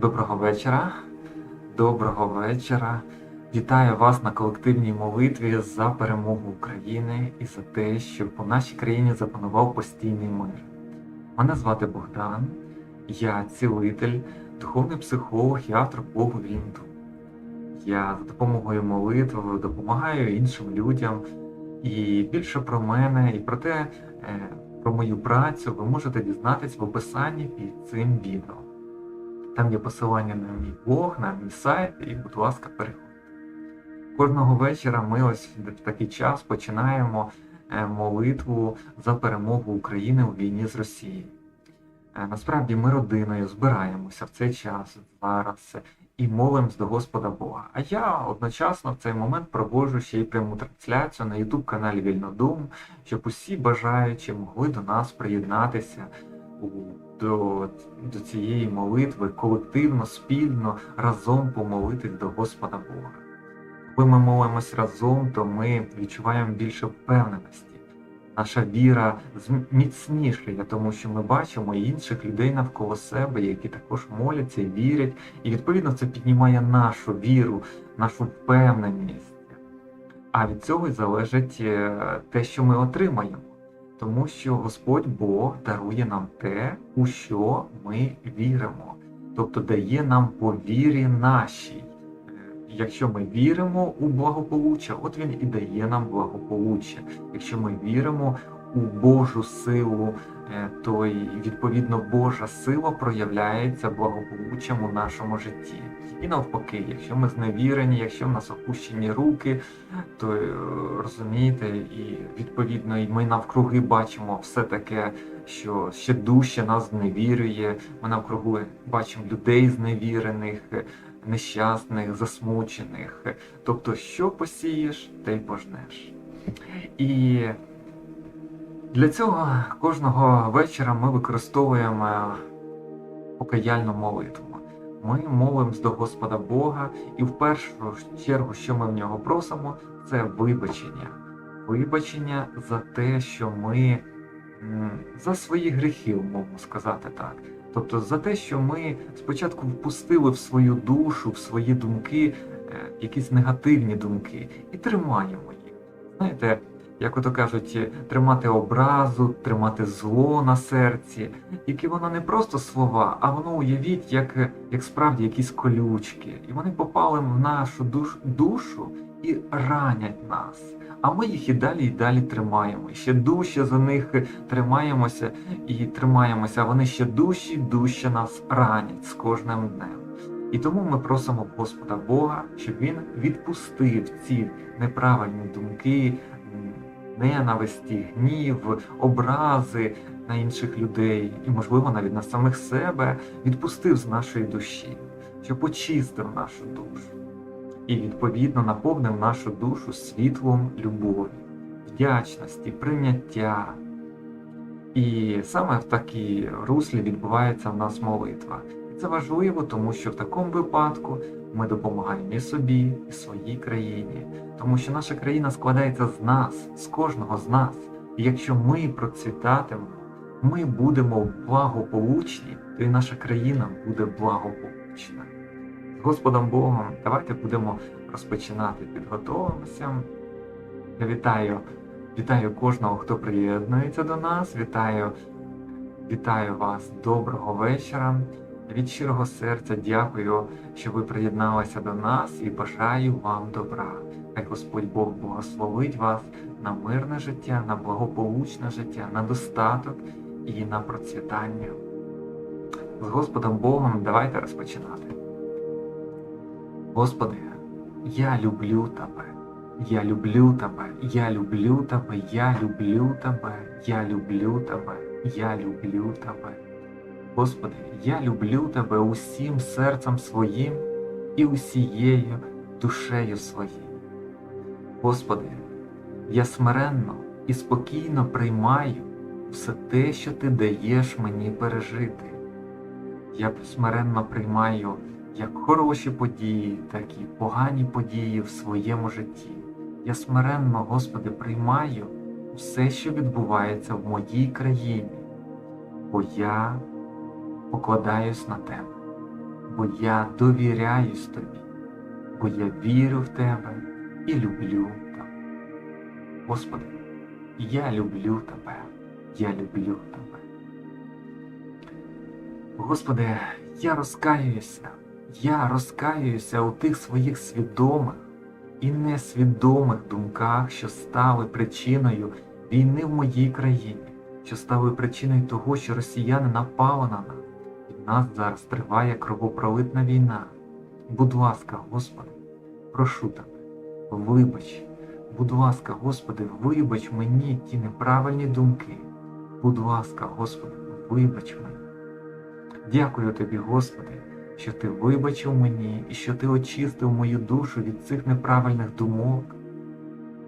Доброго вечора. Доброго вечора. Вітаю вас на колективній молитві за перемогу України і за те, щоб у нашій країні запанував постійний мир. Мене звати Богдан, я цілитель, духовний психолог і автор Богу Вінду. Я за допомогою молитви допомагаю іншим людям. І більше про мене і про те, е, про мою працю ви можете дізнатись в описанні під цим відео. Там є посилання на мій блог, на мій сайт, і, будь ласка, переходьте. Кожного вечора ми ось в такий час починаємо е, молитву за перемогу України у війні з Росією. Е, Насправді ми родиною збираємося в цей час зараз і молимось до Господа Бога. А я одночасно в цей момент проводжу ще й пряму трансляцію на YouTube каналі Вільнодум, щоб усі бажаючі могли до нас приєднатися у- до, до цієї молитви колективно, спільно, разом помолитись до Господа Бога. Коли ми молимось разом, то ми відчуваємо більше впевненості. Наша віра міцнішає, тому що ми бачимо інших людей навколо себе, які також моляться вірять, і відповідно це піднімає нашу віру, нашу впевненість. А від цього й залежить е, те, що ми отримаємо, тому що Господь Бог дарує нам те, у що ми віримо, тобто дає нам по вірі нашій. Е, Якщо ми віримо у благополуччя, от він і дає нам благополуччя. Якщо ми віримо у Божу силу, е, то й відповідно Божа сила проявляється благополуччям у нашому житті. І навпаки, якщо ми зневірені, якщо в нас опущені руки, то е, розумієте, і відповідно і ми навкруги бачимо все таке, що ще дужче нас зневірює. Ми навкруги бачимо людей зневірених, нещасних, засмучених. Тобто, що посієш, те й пожнеш. І для цього кожного вечора ми використовуємо покаяльну молитву. Ми молимось до Господа Бога, і в першу чергу, що ми в нього просимо, це вибачення. Вибачення за те, що ми за свої гріхи, умовно сказати так. Тобто за те, що ми спочатку впустили в свою душу, в свої думки е, якісь негативні думки і тримаємо їх. Знаєте, як ото кажуть, тримати образу, тримати зло на серці, які воно не просто слова, а воно уявіть, як, як справді якісь колючки. І вони попали в нашу душ, душу і ранять нас. А ми їх і далі і далі тримаємо. І ще дужче за них тримаємося і тримаємося, а вони ще дужче і дужче нас ранять з кожним днем. І тому ми просимо Господа Бога, щоб Він відпустив ці неправильні думки, ненависті, гнів, образи на інших людей і, можливо, навіть на самих себе, відпустив з нашої душі, щоб очистив нашу душу і відповідно наповнив нашу душу світлом любові, вдячності, прийняття. І саме в такій руслі відбувається в нас молитва. І це важливо, тому що в такому випадку ми допомагаємо і собі, і своїй країні, тому що наша країна складається з нас, з кожного з нас. І якщо ми процвітатимемо, ми будемо благополучні, то і наша країна буде благополучна. З Господом Богом давайте будемо розпочинати, підготовимося. Я вітаю, вітаю кожного, хто приєднується до нас. Вітаю, вітаю вас, доброго вечора. Від щирого серця дякую, що ви приєдналися до нас і бажаю вам добра. Хай Господь Бог благословить вас на мирне життя, на благополучне життя, на достаток і на процвітання. З Господом Богом давайте розпочинати. Господи, я люблю Тебе. Я люблю Тебе, я люблю Тебе, я люблю Тебе, я люблю Тебе, я люблю Тебе. Господи, я люблю Тебе усім серцем своїм і усією душею своєю. Господи, я смиренно і спокійно приймаю все те, що Ти даєш мені пережити. Я смиренно приймаю як хороші події, так і погані події в своєму житті. Я смиренно, Господи, приймаю все, що відбувається в моїй країні, бо я покладаюсь на Тебе, бо я довіряюсь тобі, бо я вірю в тебе і люблю тебе. Господи, я люблю тебе, я люблю тебе. Господи, я розкаююся, я розкаююся у тих своїх свідомих і несвідомих думках, що стали причиною війни в моїй країні, що стали причиною того, що росіяни напали на нас, нас зараз триває кровопролитна війна. Будь ласка, Господи, прошу тебе, вибач, будь ласка, Господи, вибач мені ті неправильні думки. Будь ласка, Господи, вибач мені. Дякую тобі, Господи, що ти вибачив мені і що ти очистив мою душу від цих неправильних думок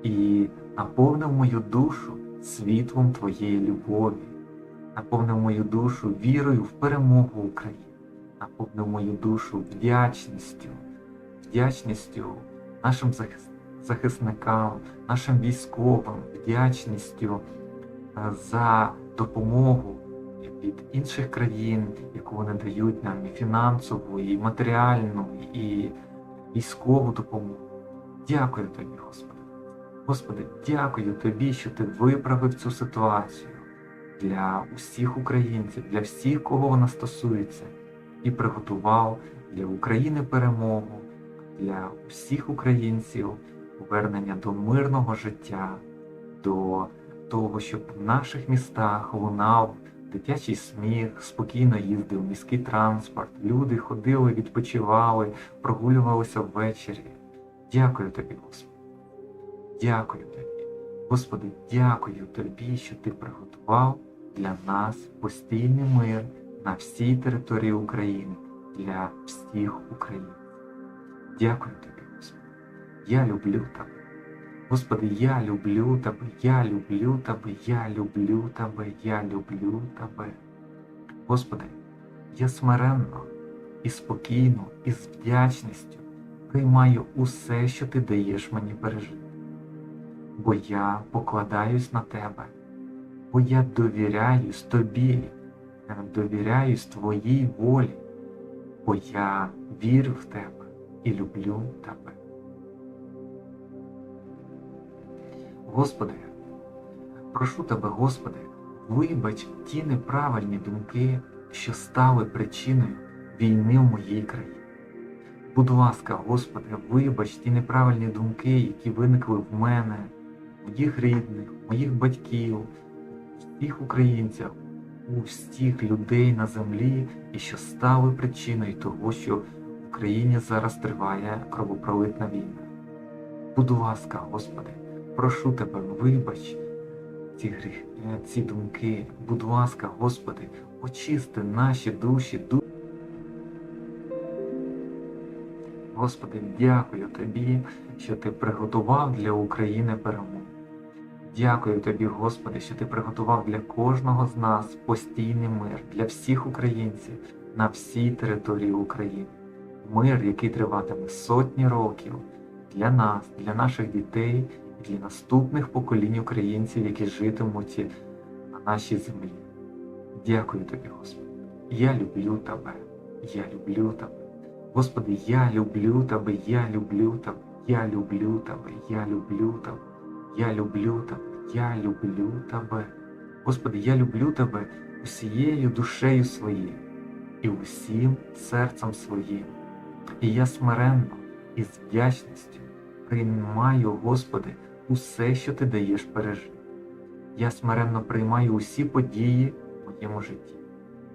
і наповнив мою душу світлом Твоєї любові, наповнив мою душу вірою в перемогу України, наповнив мою душу вдячністю, вдячністю нашим захисникам, нашим військовим, вдячністю е, за допомогу від інших країн, яку вони дають нам і фінансову, і матеріальну, і військову допомогу. Дякую тобі, Господи. Господи, дякую тобі, що ти виправив цю ситуацію для усіх українців, для всіх, кого вона стосується, і приготував для України перемогу, для всіх українців повернення до мирного життя, до того, щоб в наших містах лунав дитячий сміх, спокійно їздив міський транспорт, люди ходили, відпочивали, прогулювалися ввечері. Дякую тобі, Господи. Дякую тобі. Господи, дякую тобі, що ти приготував для нас постійний мир на всій території України, для всіх українців. Дякую тобі, Господи. Я люблю тебе. Господи, я люблю тебе, я люблю тебе, я люблю тебе, я люблю тебе. Господи, я смиренно і спокійно, і з вдячністю приймаю усе, що ти даєш мені пережити. Бо я покладаюсь на тебе, бо я довіряюсь тобі, я довіряюсь твоїй волі, бо я вірю в тебе і люблю тебе. Господи, прошу тебе, Господи, вибач ті неправильні думки, що стали причиною війни в моїй країні. Будь ласка, Господи, вибач ті неправильні думки, які виникли в мене, моїх рідних, моїх батьків, всіх українців, у всіх людей на землі, і що стали причиною того, що в Україні зараз триває кровопролитна війна. Будь ласка, Господи, прошу тебе, вибач ці гріх, е, ці думки. Будь ласка, Господи, очисти наші душі. ду- Господи, дякую Тобі, що Ти приготував для України перемогу. Дякую Тобі, Господи, що Ти приготував для кожного з нас постійний мир, для всіх українців на всій території України. Мир, який триватиме сотні років для нас, для наших дітей і для наступних поколінь українців, які житимуть на нашій землі. Дякую Тобі, Господи. Я люблю Тебе. Я люблю Тебе. Господи, я люблю Тебе, я люблю Тебе, я люблю Тебе, я люблю Тебе, я люблю Тебе, я люблю Тебе. Господи, я люблю Тебе усією душею своєю і усім серцем своїм. І я смиренно і з вдячністю приймаю, Господи, усе, що Ти даєш пережити. Я смиренно приймаю усі події в моєму житті.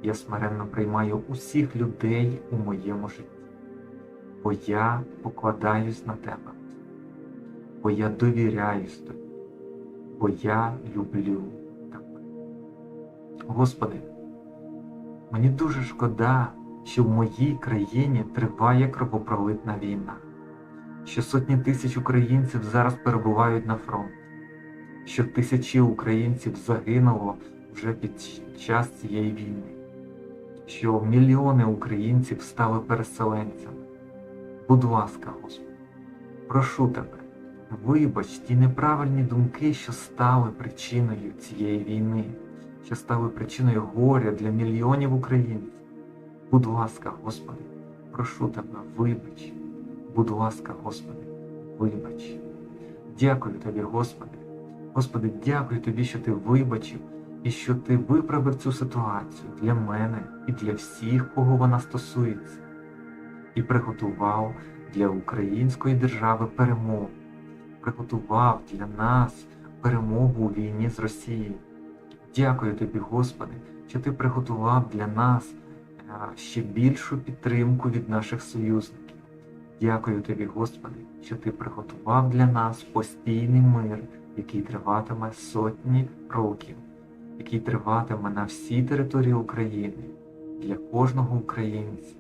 Я смиренно приймаю усіх людей у моєму житті. Бо я покладаюсь на Тебе, бо я довіряюсь Тобі, бо я люблю Тебе. Господи, мені дуже шкода, що в моїй країні триває кровопролитна війна, що сотні тисяч українців зараз перебувають на фронті, що тисячі українців загинуло вже під час цієї війни, що мільйони українців стали переселенцями. Будь ласка, Господи, прошу Тебе, вибач ті неправильні думки, що стали причиною цієї війни, що стали причиною горя для мільйонів українців. Будь ласка, Господи, прошу тебе, вибач. Будь ласка, Господи, вибач. Дякую тобі, Господи. Господи, дякую тобі, що ти вибачив і що ти виправив цю ситуацію для мене і для всіх, кого вона стосується, і приготував для української держави перемогу, приготував для нас перемогу у війні з Росією. Дякую тобі, Господи, що ти приготував для нас е, ще більшу підтримку від наших союзників. Дякую тобі, Господи, що ти приготував для нас постійний мир, який триватиме сотні років, який триватиме на всій території України для кожного українця.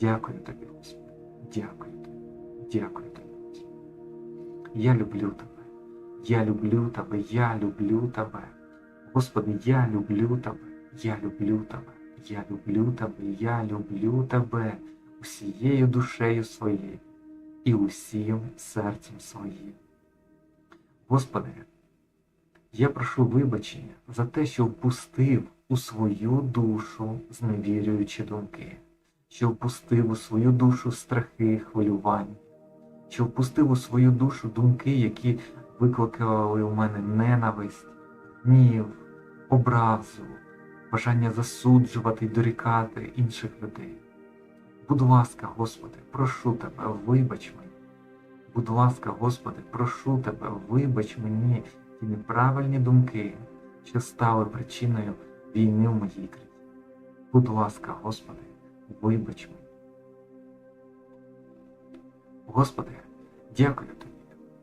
Дякую тобі, Господи. Дякую тобі. Дякую. Я люблю тебе. Я люблю тебе, я люблю тебе. Господи, я люблю тебе, я люблю тебе, я люблю тебе, я люблю тебе усією душею своєю і усім серцем своїм. Господи, я прошу вибачення за те, що впустив у свою душу зневірюючі думки, що впустив у свою душу страхи, хвилювання, що впустив у свою душу думки, які викликали у мене ненависть, гнів, образу, бажання засуджувати й дорікати інших людей. Будь ласка, Господи, прошу Тебе, вибач мені. Будь ласка, Господи, прошу Тебе, вибач мені ті неправильні думки, що стали причиною війни в моїй країні. Будь ласка, Господи, вибач мені. Господи, дякую Тобі.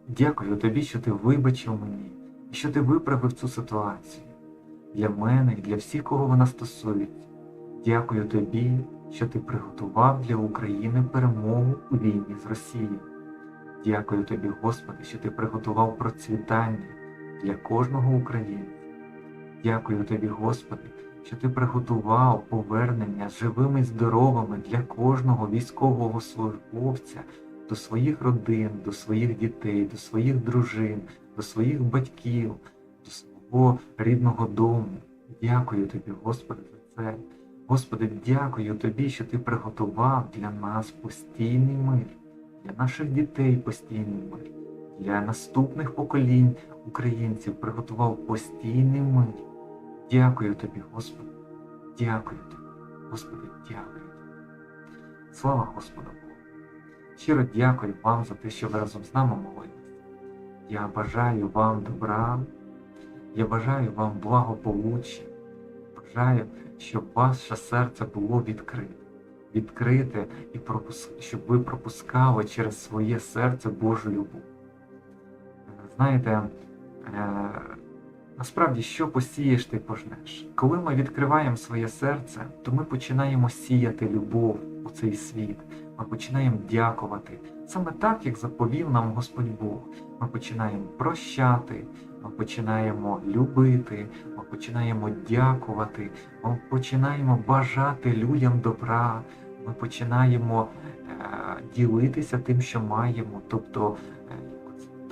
Дякую Тобі, що Ти вибачив мені і що Ти виправив цю ситуацію для мене і для всіх, кого вона стосується. Дякую Тобі, що Ти приготував для України перемогу у війні з Росією. Дякую Тобі, Господи, що Ти приготував процвітання для кожного українця. Дякую Тобі, Господи, що Ти приготував повернення живими і здоровими для кожного військового службовця до своїх родин, до своїх дітей, до своїх дружин, до своїх батьків, до свого рідного дому. Дякую Тобі, Господи, за це. Господи, дякую Тобі, що Ти приготував для нас постійний мир, для наших дітей постійний мир, для наступних поколінь українців приготував постійний мир. Дякую Тобі, Господи, дякую Тобі, Господи, дякую Тобі. Слава Господу. Щиро дякую вам за те, що ви разом з нами молились. Я бажаю вам добра, я бажаю вам благополуччя, бажаю, щоб ваше серце було відкрите, відкрите і пропус... щоб ви пропускали через своє серце Божу любов. Знаєте, е, насправді, що посієш, ти пожнеш. Коли ми відкриваємо своє серце, то ми починаємо сіяти любов у цей світ. Ми починаємо дякувати. Саме так, як заповів нам Господь Бог. Ми починаємо прощати, ми починаємо любити, ми починаємо дякувати, ми починаємо бажати людям добра, ми починаємо е, ділитися тим, що маємо, тобто е,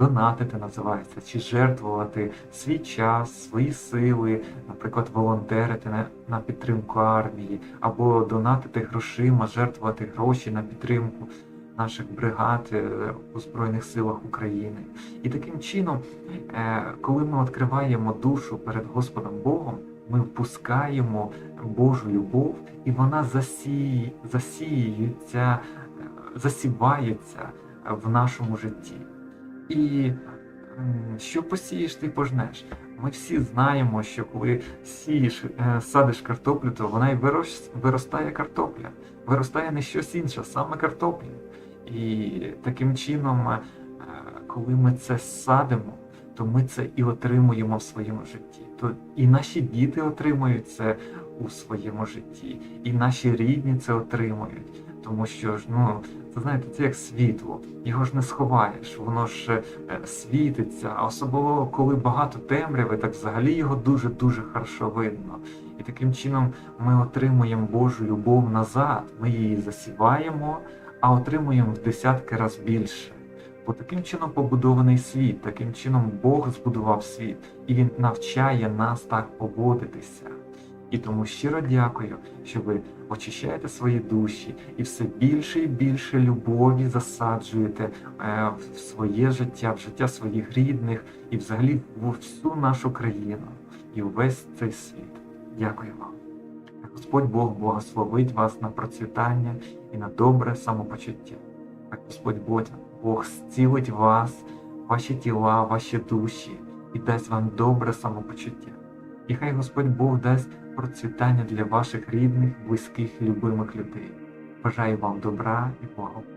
донатити називається, чи жертвувати свій час, свої сили, наприклад, волонтерити на, на підтримку армії, або донатити грошима, жертвувати гроші на підтримку наших бригад е, у Збройних силах України. І таким чином, е, коли ми відкриваємо душу перед Господом Богом, ми впускаємо Божу любов, і вона засіє, засіюється, е, засівається в нашому житті. І що посієш, ти пожнеш. Ми всі знаємо, що коли сієш, е, садиш картоплю, то вона й вирос- виростає картопля. Виростає не щось інше, саме картопля. І таким чином, е, коли ми це садимо, то ми це і отримуємо в своєму житті. То і наші діти отримують це у своєму житті, і наші рідні це отримують. Тому що ж, ну, це знаєте, це як світло, його ж не сховаєш, воно ж е, світиться, а особливо коли багато темряви, так взагалі його дуже-дуже хорошо видно. І таким чином ми отримуємо Божу любов назад, ми її засіваємо, а отримуємо в десятки раз більше. Бо таким чином побудований світ, таким чином Бог збудував світ, і Він навчає нас так поводитися. І тому щиро дякую, що ви очищаєте свої душі і все більше і більше любові засаджуєте е, в своє життя, в життя своїх рідних і взагалі в всю нашу країну і увесь цей світ. Дякую вам. Господь Бог благословить вас на процвітання і на добре самопочуття. Господь Бог, Бог зцілить вас, ваші тіла, ваші душі і дасть вам добре самопочуття. І хай Господь Бог дасть процвітання для ваших рідних, близьких, любимих людей. Бажаю вам добра і благополуччя.